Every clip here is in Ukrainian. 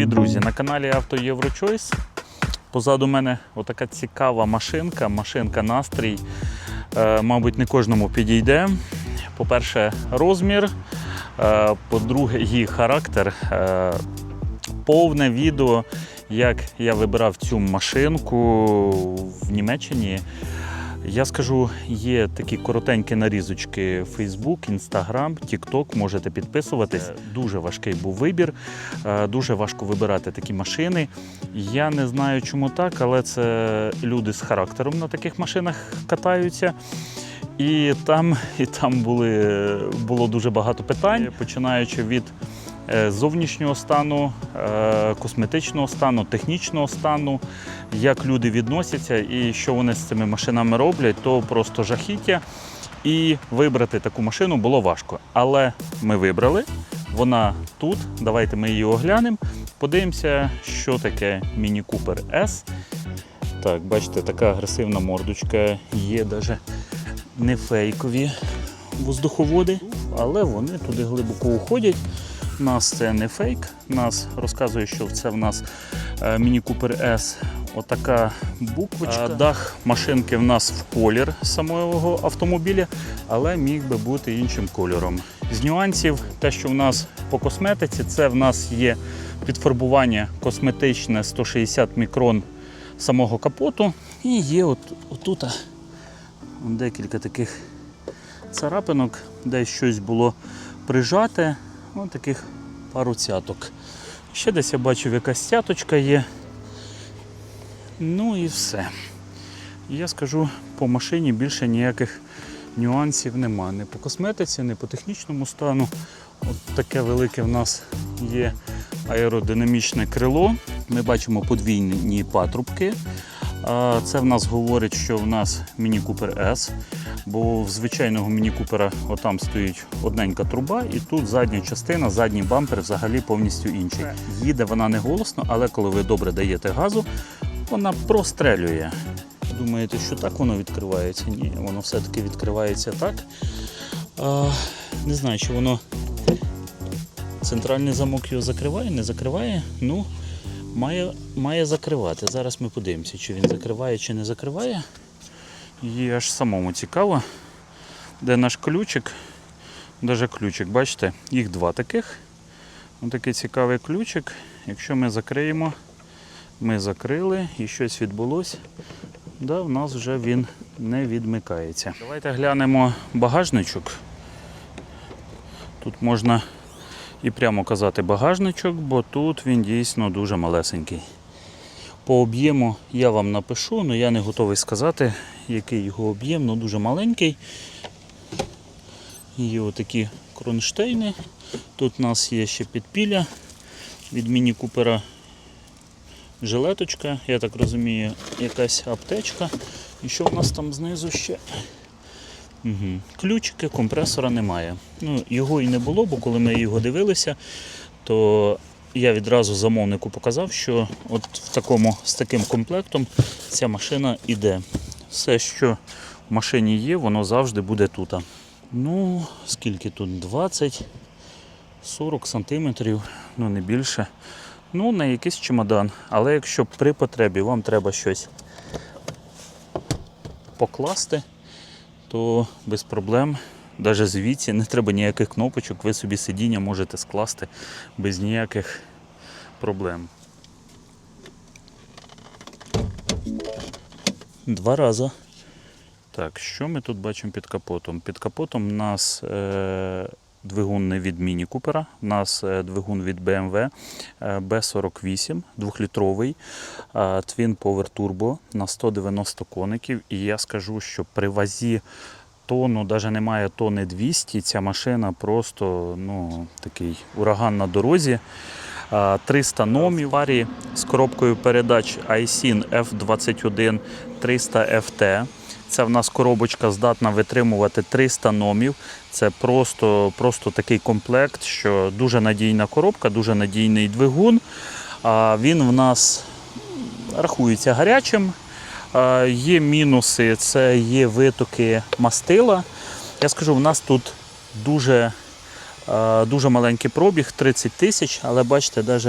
Привіт, друзі! На каналі Авто Єврочойс. Позаду мене отака цікава машинка, машинка настрій. Е, мабуть, не кожному підійде. По-перше, розмір, е, по-друге, її характер. Е, повне відео, як я вибирав цю машинку в Німеччині. Я скажу, є такі коротенькі нарізочки Facebook, Instagram, TikTok, можете підписуватись. Дуже важкий був вибір, е, дуже важко вибирати такі машини. Я не знаю, чому так, але це люди з характером на таких машинах катаються. І там, і там були, було дуже багато питань, починаючи від е, зовнішнього стану, е, косметичного стану, технічного стану, як люди відносяться і що вони з цими машинами роблять, то просто жахіття. І вибрати таку машину було важко. Але ми вибрали. Вона тут. Давайте ми її оглянемо. Подивимося, що таке Міні Купер S. Так, бачите, така агресивна мордочка. Є навіть не фейкові воздуховоди, але вони туди глибоко уходять. Нас це не фейк. Нас розказує, що це в нас е, Міні Купер S. Отака буквочка. Дах машинки в нас в колір самого автомобіля, але міг би бути іншим кольором. З нюансів, те, що в нас по косметиці, це в нас є підфарбування косметичне 160 мікрон самого капоту. І є от, отут декілька таких царапинок, десь щось було прижате. Ось таких пару цяток. Ще десь я бачив, якась цяточка є. Ну і все. Я скажу, по машині більше ніяких нюансів нема. Не по косметиці, не по технічному стану. От таке велике в нас є аеродинамічне крило. Ми бачимо подвійні патрубки. Це в нас говорить, що в нас Міні Купер S, бо в звичайного Міні Купера отам стоїть одненька труба, і тут задня частина, задній бампер взагалі повністю інший. Їде вона не голосно, але коли ви добре даєте газу, вона прострелює. Думаєте, що так воно відкривається? Ні, воно все-таки відкривається так. А, не знаю, чи воно центральний замок його закриває, не закриває. Ну, має, має закривати. Зараз ми подивимося, чи він закриває, чи не закриває. Їй аж самому цікаво, де наш ключик. Даже ключик, бачите, їх два таких. Ось такий цікавий ключик. Якщо ми закриємо, ми закрили і щось відбулося, да, в нас вже він не відмикається. Давайте глянемо багажничок. Тут можна і прямо казати багажничок, бо тут він дійсно дуже малесенький. По об'єму я вам напишу, але я не готовий сказати, який його об'єм, але дуже маленький. Є отакі кронштейни. Тут у нас є ще підпілля від міні купера жилеточка, я так розумію, якась аптечка. І що в нас там знизу ще? Угу. Ключики, компресора немає. Ну, Його і не було, бо коли ми його дивилися, то я відразу замовнику показав, що от в такому, з таким комплектом ця машина йде. Все, що в машині є, воно завжди буде тут. Ну, скільки тут? 20 40 сантиметрів, ну не більше. Ну, на якийсь чемодан. Але якщо при потребі вам треба щось покласти, то без проблем, навіть звідси не треба ніяких кнопочок, ви собі сидіння можете скласти без ніяких проблем. Два рази. Так, що ми тут бачимо під капотом? Під капотом у нас е, двигун не від Міні Купера, у нас е, двигун від BMW е, B48, 2-літровий, е, Twin Power Turbo на 190 коників. І я скажу, що при вазі тонну, навіть немає тонни 200, ця машина просто ну, такий ураган на дорозі. Е, 300 номів парі з коробкою передач iSIN F21 300 FT. Це в нас коробочка здатна витримувати 300 номів. Це просто, просто такий комплект, що дуже надійна коробка, дуже надійний двигун. А Він в нас рахується гарячим. Є мінуси, це є витоки мастила. Я скажу, в нас тут дуже, дуже маленький пробіг, 30 тисяч, але бачите,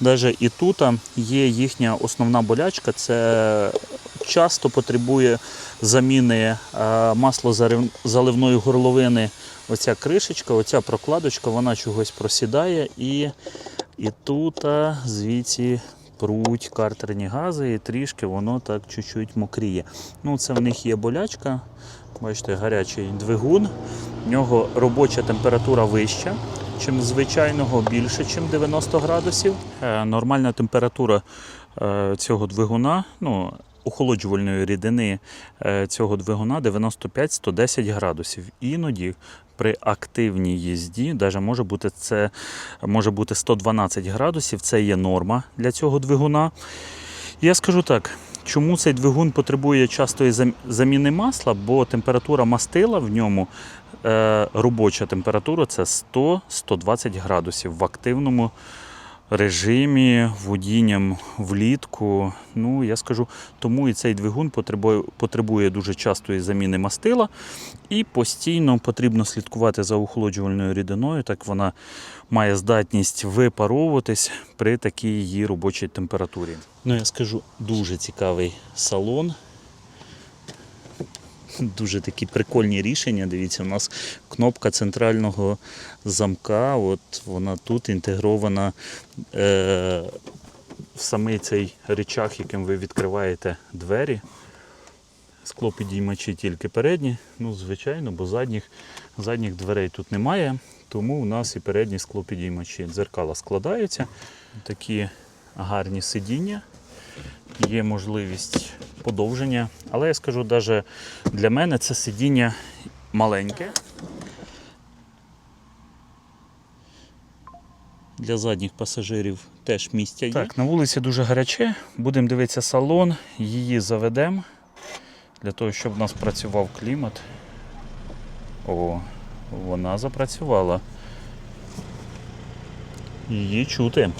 навіть і тут є їхня основна болячка, це часто потребує заміни е, маслозаливної горловини. Оця кришечка, оця прокладочка, вона чогось просідає і, і тут а, звідси пруть картерні гази і трішки воно так чуть-чуть мокріє. Ну, це в них є болячка. Бачите, гарячий двигун. В нього робоча температура вища, чим звичайного, більше, ніж 90 градусів. Е, Нормальна температура е, цього двигуна, ну, охолоджувальної рідини е, цього двигуна 95-110 градусів. Іноді при активній їзді, навіть може бути це може бути 112 градусів, це є норма для цього двигуна. Я скажу так, чому цей двигун потребує частої заміни масла, бо температура мастила в ньому, е, робоча температура це 100-120 градусів в активному режимі, водінням влітку. Ну, я скажу, тому і цей двигун потребує, потребує дуже частої заміни мастила. І постійно потрібно слідкувати за охолоджувальною рідиною, так вона має здатність випаровуватись при такій її робочій температурі. Ну, я скажу, дуже цікавий салон. Дуже такі прикольні рішення. Дивіться, у нас кнопка центрального замка. От вона тут інтегрована е, в самий цей речах, яким ви відкриваєте двері. Склопідіймачі тільки передні, ну, звичайно, бо задніх, задніх дверей тут немає, тому у нас і передні склопідіймачі. Дзеркала складаються. Такі гарні сидіння. Є можливість подовження. Але я скажу, навіть для мене це сидіння маленьке. Для задніх пасажирів теж місця є. Так, на вулиці дуже гаряче. Будемо дивитися салон, її заведемо для того, щоб у нас працював клімат. О, вона запрацювала. Її чути.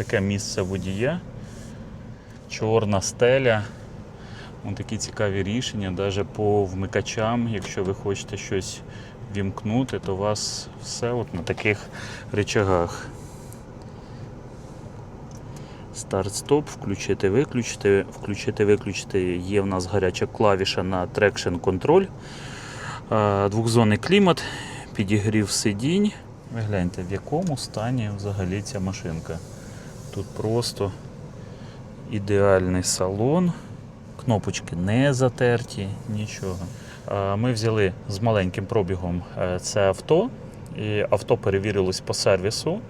Отаке місце водія. Чорна стеля. Ось такі цікаві рішення, навіть по вмикачам, якщо ви хочете щось вімкнути, то у вас все от на таких речагах. Старт-стоп, включити, виключити, включити, виключити. Є в нас гаряча клавіша на Control. Е, Двохзонний клімат, підігрів сидінь. Ви гляньте, в якому стані взагалі ця машинка. Тут просто ідеальний салон. Кнопочки не затерті, нічого. Ми взяли з маленьким пробігом е, це авто. І авто перевірилось по сервісу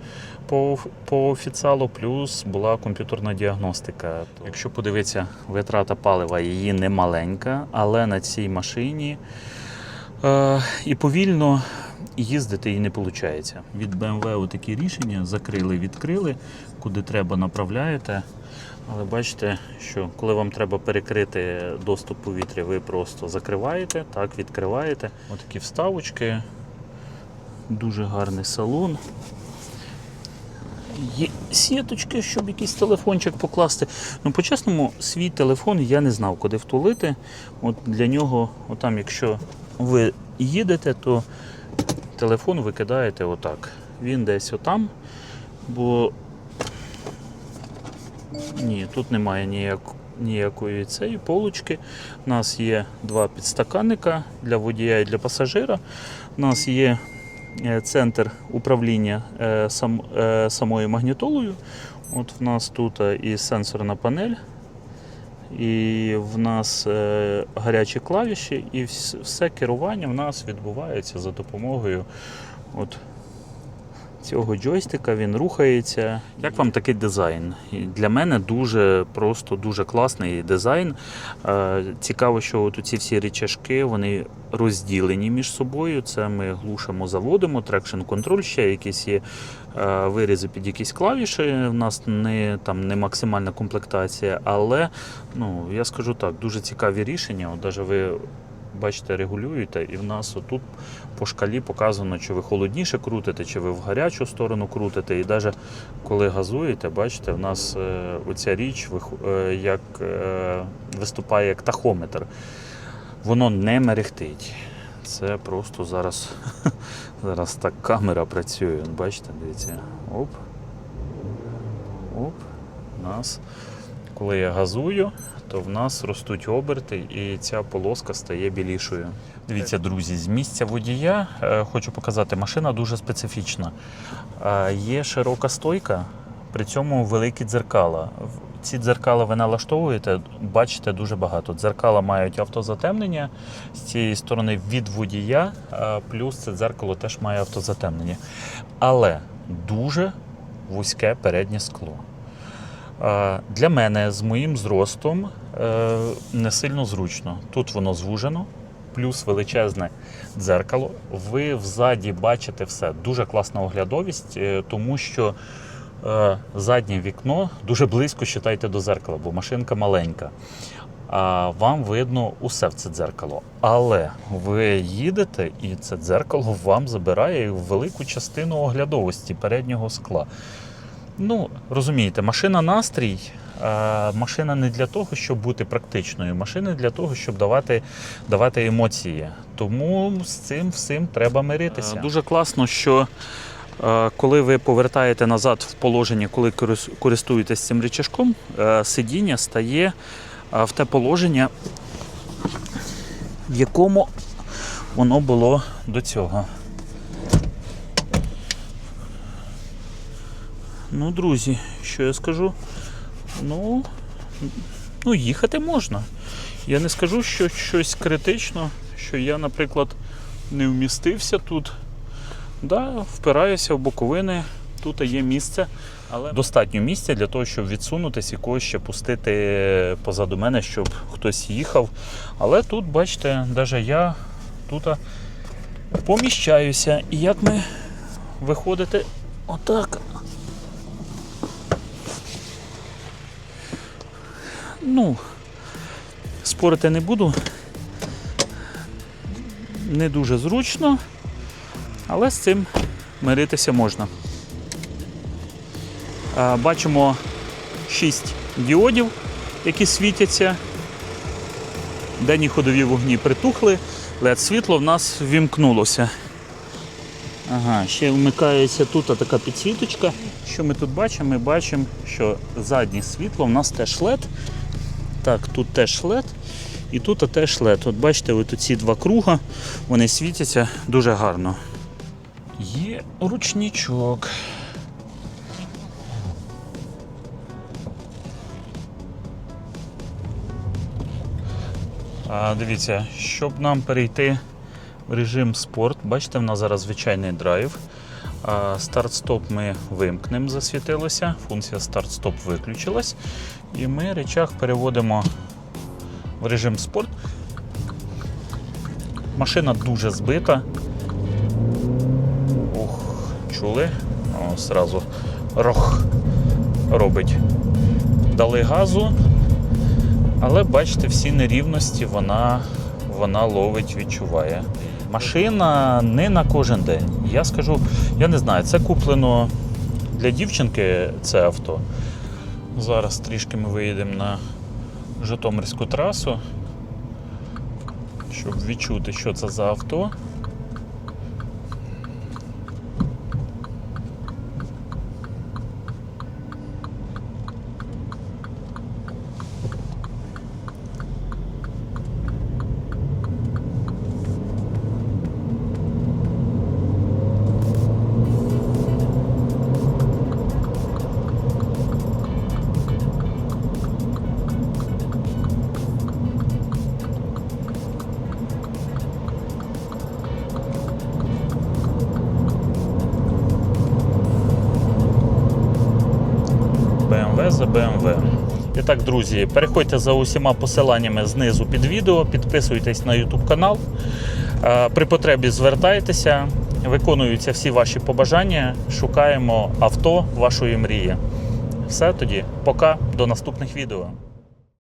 по, по офіціалу, плюс була комп'ютерна діагностика. Якщо подивитися, витрата палива її не маленька, але на цій машині е, і повільно їздити і не виходить. Від BMW такі рішення закрили, відкрили, куди треба направляєте. Але бачите, що коли вам треба перекрити доступ повітря, ви просто закриваєте, так, відкриваєте. Отакі вставочки. Дуже гарний салон. Є сіточки, щоб якийсь телефончик покласти. Ну, по-чесному, свій телефон я не знав, куди втулити. От для нього, отам, якщо ви їдете, то телефон ви кидаєте отак. Він десь отам, бо ні, тут немає ніяк, ніякої цієї полочки. У нас є два підстаканника для водія і для пасажира. У нас є е, центр управління е, сам, е, самою магнітолою. От в нас тут і сенсорна панель, і в нас е, гарячі клавіші, і все керування в нас відбувається за допомогою от цього джойстика. Він рухається. Як вам такий дизайн? Для мене дуже просто дуже класний дизайн. Е, Цікаво, що от ці всі речашки вони розділені між собою. Це ми глушимо, заводимо, трекшн контроль, ще якісь є е, вирізи під якісь клавіші. У нас не, там, не максимальна комплектація, але ну, я скажу так, дуже цікаві рішення. От даже ви бачите, регулюєте, і в нас отут по шкалі показано, чи ви холодніше крутите, чи ви в гарячу сторону крутите. І навіть коли газуєте, бачите, в нас е, оця річ е, як, е, виступає як тахометр. Воно не мерехтить. Це просто зараз, зараз так камера працює. Бачите, дивіться. Оп. Оп. У нас, коли я газую, то в нас ростуть оберти і ця полоска стає білішою. Дивіться, друзі, з місця водія е, хочу показати, машина дуже специфічна. Е, Є широка стойка, при цьому великі дзеркала. Ці дзеркала ви налаштовуєте, бачите дуже багато. Дзеркала мають автозатемнення з цієї сторони від водія, е, плюс це дзеркало теж має автозатемнення. Але дуже вузьке переднє скло. Для мене з моїм зростом е, не сильно зручно. Тут воно звужено, плюс величезне дзеркало. Ви взаді бачите все. Дуже класна оглядовість, е, тому що е, заднє вікно дуже близько считайте до зеркала, бо машинка маленька. А вам видно усе в це дзеркало. Але ви їдете, і це дзеркало вам забирає велику частину оглядовості переднього скла. Ну, розумієте, машина настрій. е, Машина не для того, щоб бути практичною, машина для того, щоб давати, давати емоції. Тому з цим всім треба миритися. Е, Дуже класно, що е, коли ви повертаєте назад в положення, коли користуєтесь цим рычажком, е, сидіння стає в те положення, в якому воно було до цього. Ну, друзі, що я скажу? Ну, ну, їхати можна. Я не скажу, що щось критично, що я, наприклад, не вмістився тут. Да, впираюся в боковини, тут є місце, але достатньо місця для того, щоб відсунутися і когось ще пустити позаду мене, щоб хтось їхав. Але тут, бачите, навіть я тут поміщаюся. І як ми виходите отак. Ну, спорити не буду. Не дуже зручно, але з цим миритися можна. Бачимо 6 діодів, які світяться. Денні ходові вогні притухли, led світло в нас вімкнулося. Ага, ще вмикається тут така підсвіточка. Що ми тут бачимо? Ми бачимо, що заднє світло в нас теж LED. Так, тут теж LED. І тут теж LED. От бачите, от ці два круга, вони світяться дуже гарно. Є ручничок. А, дивіться, щоб нам перейти в режим спорт, бачите, в нас зараз звичайний драйв. Старт-стоп ми вимкнемо, засвітилося. Функція старт-стоп виключилась. І ми речах переводимо в режим спорт. Машина дуже збита. Ух, чули? О, сразу рох робить. Дали газу, але бачите, всі нерівності вона, вона ловить, відчуває. Машина не на кожен день. Я скажу, я не знаю, це куплено для дівчинки це авто. Зараз трішки ми виїдемо на Житомирську трасу, щоб відчути, що це за авто. За BMW. І так, друзі, переходьте за усіма посиланнями знизу під відео, підписуйтесь на YouTube канал. Е, При потребі звертайтеся, виконуються всі ваші побажання, шукаємо авто вашої мрії. Все тоді, пока, до наступних відео.